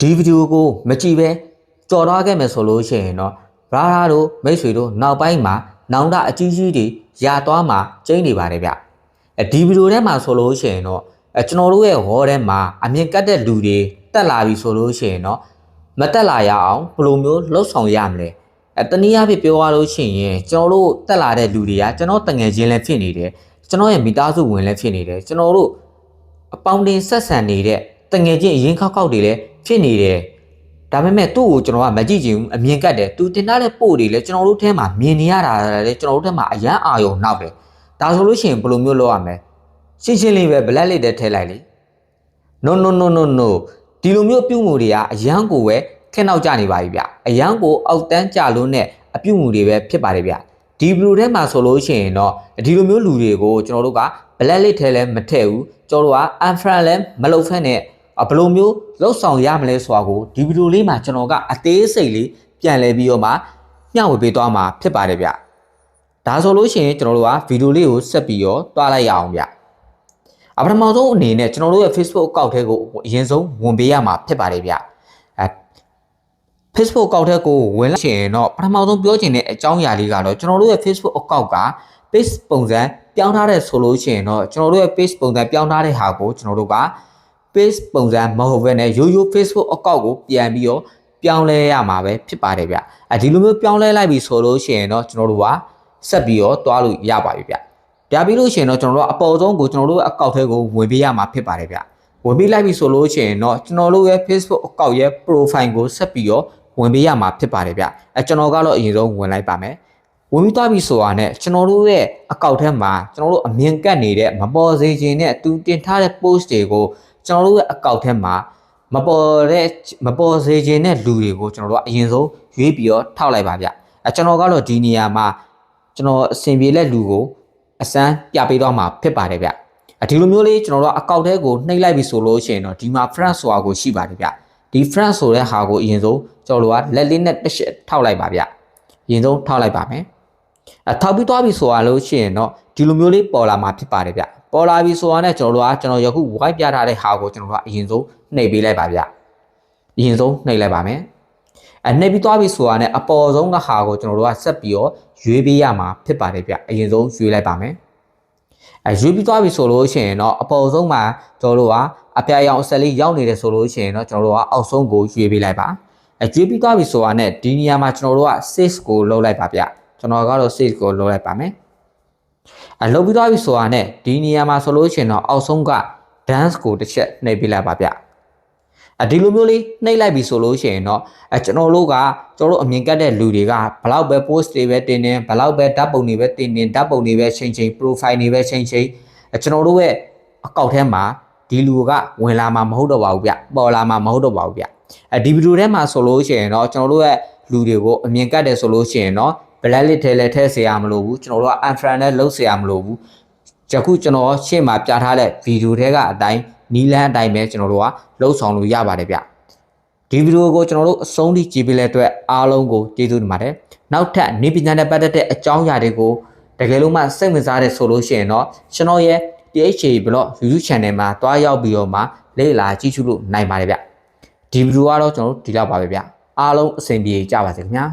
ဒီဗီဒီယိုကိုမကြည့်ပဲကြော်သွားခဲ့မယ်ဆိုလို့ရှိရင်တော့ရာရာတို့မိတ်ဆွေတို့နောက်ပိုင်းမှာနောင်တအကြီးကြီးတွေရာသွားမှာကျင်းနေပါတယ်ဗျအဲဒီဗီဒီယိုထဲမှာဆိုလို့ရှိရင်တော့အဲကျွန်တော်တို့ရဲ့ဝေါ်ထဲမှာအမြင်ကတ်တဲ့လူတွေတက်လာပြီဆိုလို့ရှိရင်တော့မတက်လာရအောင်ဘယ်လိုမျိုးလှုပ်ဆောင်ရမလဲအဲတနည်းအားဖြင့်ပြောရလို့ရှိရင်ကျွန်တော်တို့တက်လာတဲ့လူတွေကကျွန်တော်တငယ်ချင်းလည်းဖြစ်နေတယ်ကျွန်တော်ရဲ့မိသားစုဝင်လည်းဖြစ်နေတယ်ကျွန်တော်တို့အပေါင်းတင်ဆက်ဆံနေတဲ့တငယ်ချင်းအရင်ခောက်ခောက်တွေလည်း ဖြစ်နေတယ်ဒါပေမဲ့သူ့ကိုကျွန်တော်ကမကြည့်ချင်ဘူးအမြင်ကတ်တယ်သူတင်ထားတဲ့ပို့တွေလည်းကျွန်တော်တို့ထဲမှာမြင်နေရတာလည်းကျွန်တော်တို့ထဲမှာအရန်အာရုံနောက်တယ်ဒါဆိုလို့ရှိရင်ဘယ်လိုမျိုးလုပ်ရမလဲရှင်းရှင်းလေးပဲ black လေးတည်းထည့်လိုက်လေ no no no no no ဒီလိုမျိုးပြုမှုတွေကအရန်ကိုပဲခက်နောက်ကြနေပါပြီဗျအရန်ကိုအောက်တန်းကြလို့နဲ့အပြုမှုတွေပဲဖြစ်ပါတယ်ဗျဒီဘလူထဲမှာဆိုလို့ရှိရင်တော့ဒီလိုမျိုးလူတွေကိုကျွန်တော်တို့က black လေးထဲလည်းမထည့်ဘူးကျွန်တော်တို့က unfriend လည်းမလုပ်ဖက်နဲ့ ဘယ်လိုမျိုးလောက်ဆောင်ရမလဲဆိုတာကိုဒီဗီဒီယိုလေးမှာကျွန်တော်ကအသေးစိတ်လေးပြန်လဲပြီးတော့မှမျှဝေပေးသွားမှာဖြစ်ပါတယ်ဗျဒါဆိုလို့ရှိရင်ကျွန်တော်တို့ကဗီဒီယိုလေးကိုဆက်ပြီးတော့တွားလိုက်ရအောင်ဗျအပထမဆုံးအနေနဲ့ကျွန်တော်တို့ရဲ့ Facebook အကောင့်ထဲကိုအရင်ဆုံးဝင်ပေးရမှာဖြစ်ပါတယ်ဗျအဲ Facebook အကောင့်ထဲကိုဝင်လိုက်ရှင်တော့ပထမဆုံးပြောချင်တဲ့အကြောင်းအရာလေးကတော့ကျွန်တော်တို့ရဲ့ Facebook အကောင့်က page ပုံစံပြောင်းထားတဲ့ဆိုလို့ရှိရင်တော့ကျွန်တော်တို့ရဲ့ page ပုံစံပြောင်းထားတဲ့ဟာကိုကျွန်တော်တို့က page ပုံစံမဟုတ်ဘဲနဲ့ရိုးရိုး Facebook အကောင့်ကိုပြန်ပြီးတော့ပြောင်းလဲရမှာပဲဖြစ်ပါတယ်ဗျအဲဒီလိုမျိုးပြောင်းလဲလိုက်ပြီဆိုလို့ရှိရင်တော့ကျွန်တော်တို့ကဆက်ပြီးတော့တွားလို့ရပါပြီဗျပြပြီးလို့ရှိရင်တော့ကျွန်တော်တို့အပေါ်ဆုံးကိုကျွန်တော်တို့အကောင့်ထဲကိုဝင်ပေးရမှာဖြစ်ပါတယ်ဗျဝင်ပေးလိုက်ပြီဆိုလို့ရှိရင်တော့ကျွန်တော်တို့ရဲ့ Facebook အကောင့်ရဲ့ profile ကိုဆက်ပြီးတော့ဝင်ပေးရမှာဖြစ်ပါတယ်ဗျအဲကျွန်တော်ကတော့အရင်ဆုံးဝင်လိုက်ပါမယ်ဝင်ပြီးသွားပြီဆိုတာနဲ့ကျွန်တော်တို့ရဲ့အကောင့်ထဲမှာကျွန်တော်တို့အမြင်ကတ်နေတဲ့မပေါ်စေခြင်းနဲ့သူတင်ထားတဲ့ post တွေကို ကျွန်တော်တို့ရဲ့အကောင့်ထဲမှာမပေါ်တဲ့မပေါ်စေခြင်းတဲ့လူတွေကိုကျွန်တော်တို့ကအရင်ဆုံးရွေးပြီးတော့ထောက်လိုက်ပါဗျအဲကျွန်တော်ကတော့ဒီနေရာမှာကျွန်တော်အဆင်ပြေတဲ့လူကိုအစမ်းပြပေးတော့မှာဖြစ်ပါတယ်ဗျအဒီလိုမျိုးလေးကျွန်တော်တို့အကောင့်ထဲကိုနှိပ်လိုက်ပြီဆိုလို့ရှိရင်တော့ဒီမှာ friend ဆိုတာကိုရှိပါတယ်ဗျဒီ friend ဆိုတဲ့ဟာကိုအရင်ဆုံးကျွန်တော်တို့ကလက်လေးနဲ့တစ်ချက်ထောက်လိုက်ပါဗျအရင်ဆုံးထောက်လိုက်ပါမယ်အထောက်ပြီးသွားပြီဆိုရလို့ရှိရင်တော့ဒီလိုမျိုးလေးပေါ်လာမှာဖြစ်ပါတယ်ဗျ ပေါ်လာပြီဆိုတာနဲ့ကျွန်တော်တို့ကကျွန်တော်ယခု white ပြထားတဲ့ဟာကိုကျွန်တော်တို့ကအရင်ဆုံးနှိပ်ပေးလိုက်ပါဗျအရင်ဆုံးနှိပ်လိုက်ပါမယ်အဲနှိပ်ပြီးသွားပြီဆိုတာနဲ့အပေါ်ဆုံးကဟာကိုကျွန်တော်တို့ကဆက်ပြီးတော့ရွေးပေးရမှာဖြစ်ပါတယ်ဗျအရင်ဆုံးရွေးလိုက်ပါမယ်အဲရွေးပြီးသွားပြီဆိုလို့ရှိရင်တော့အပေါ်ဆုံးမှာကျွန်တော်တို့ကအပြာရောင်အစက်လေးရောက်နေတယ်ဆိုလို့ရှိရင်တော့ကျွန်တော်တို့ကအောက်ဆုံးကိုရွေးပေးလိုက်ပါအဲရွေးပြီးသွားပြီဆိုတာနဲ့ဒီနေရာမှာကျွန်တော်တို့က save ကိုလုပ်လိုက်ပါဗျကျွန်တော်ကတော့ save ကိုလုပ်လိုက်ပါမယ် အလုပ်ပြီးသွားပြီဆိုတာနဲ့ဒီနေရာမှာဆိုလို့ရှိရင်တော့အောက်ဆုံးက dance ကိုတစ်ချက်နှိပ်ပေးလိုက်ပါဗျအဒီလိုမျိုးလေးနှိပ်လိုက်ပြီဆိုလို့ရှိရင်တော့အဲကျွန်တော်တို့ကကျွန်တော်တို့အမြင်ကတ်တဲ့လူတွေကဘလောက်ပဲ post တွေပဲတင်နေဘလောက်ပဲဓာတ်ပုံတွေပဲတင်နေဓာတ်ပုံတွေပဲချိန်ချိန် profile တွေပဲချိန်ချိန်အဲကျွန်တော်တို့ရဲ့အကောင့်ထဲမှာဒီလူကဝင်လာမှာမဟုတ်တော့ပါဘူးဗျပေါ်လာမှာမဟုတ်တော့ပါဘူးဗျအဲဒီဗီဒီယိုထဲမှာဆိုလို့ရှိရင်တော့ကျွန်တော်တို့ရဲ့လူတွေကိုအမြင်ကတ်တယ်ဆိုလို့ရှိရင်တော့ black list ထဲလည်းထည့်เสียရမလို့ဘူးကျွန်တော်တို့က unfriend နဲ့လုပ်เสียရမလို့ဘူးယခုကျွန်တော်ရှေ့မှာပြထားတဲ့ဗီဒီယိုထဲကအတိုင်းနီလန်းအတိုင်းပဲကျွန်တော်တို့ကလှုပ်ဆောင်လို့ရပါတယ်ဗျဒီဗီဒီယိုကိုကျွန်တော်တို့အဆုံးထိကြည့်ပေးတဲ့အတွက်အားလုံးကိုကျေးဇူးတင်ပါတယ်နောက်ထပ်နေပညာနဲ့ပတ်သက်တဲ့အကြောင်းအရာတွေကိုတကယ်လို့မှစိတ်ဝင်စားတဲ့ဆိုလို့ရှိရင်တော့ကျွန်တော်ရဲ့ THA blog YouTube channel မှာတွားရောက်ပြီးတော့မှလေ့လာကြည့်ရှုလို့နိုင်ပါတယ်ဗျဒီဗီဒီယိုကတော့ကျွန်တော်တို့ဒီလောက်ပါပဲဗျအားလုံးအဆင်ပြေကြပါစေခင်ဗျာ